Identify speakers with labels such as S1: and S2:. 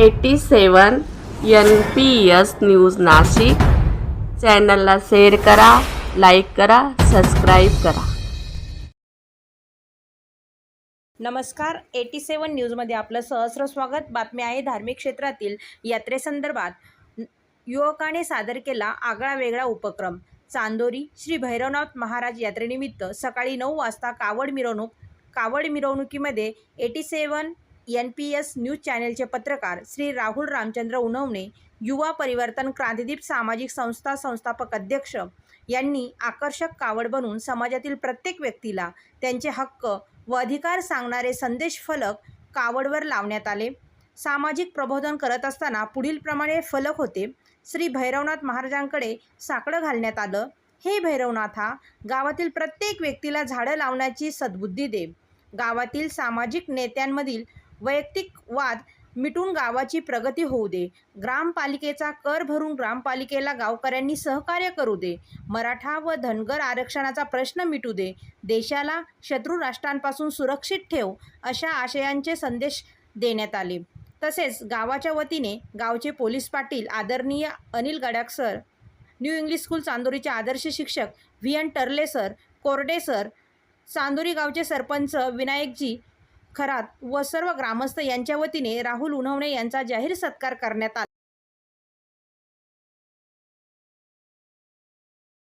S1: Eighty seven N P S news Nashik. चॅनलला share करा like करा सबस्क्राईब करा.
S2: नमस्कार एटी सेवन न्यूजमध्ये आपलं सहस्र स्वागत. बातमी आहे धार्मिक क्षेत्रातील यात्रेसंदर्भात. युवकाने सादर केला आगळा वेगळा उपक्रम. चांदोरी श्री भैरवनाथ महाराज यात्रेनिमित्त सकाळी नऊ वाजता कावड मिरवणूक कावड मिरवणुकीमध्ये eighty seven N P S news चॅनेलचे पत्रकार श्री राहुल रामचंद्र उनवणे युवा परिवर्तन क्रांतिदीप सामाजिक संस्था संस्थापक अध्यक्ष यांनी आकर्षक कावड बनून समाजातील प्रत्येक व्यक्तीला त्यांचे हक्क व अधिकार सांगणारे संदेश फलक कावडवर लावण्यात आले. सामाजिक प्रबोधन करत असताना पुढीलप्रमाणे फलक होते. श्री भैरवनाथ महाराजांकडे साकडं घालण्यात आलं. हे भैरवनाथा गावातील प्रत्येक व्यक्तीला झाडं लावण्याची सद्बुद्धी दे. गावातील सामाजिक नेत्यांमधील वैयक्तिक वाद मिटून गावाची प्रगती होऊ दे. ग्रामपालिकेचा कर भरून ग्रामपालिकेला गावकऱ्यांनी सहकार्य करू दे. मराठा व धनगर आरक्षणाचा प्रश्न मिटू दे. देशाला शत्रू राष्ट्रांपासून सुरक्षित ठेव अशा आशयांचे संदेश देण्यात आले. तसेच गावाच्या वतीने गावचे पोलीस पाटील आदरणीय Anil Gadakh sir new English school चांदोरीचे आदर्श शिक्षक V N Tarle sir Korde sir Chandori गावचे सरपंच विनायकजी खरात व सर्व ग्रामस्थ यांच्या वतीने राहुल उन्हवणे यांचा जाहीर सत्कार करण्यात आला.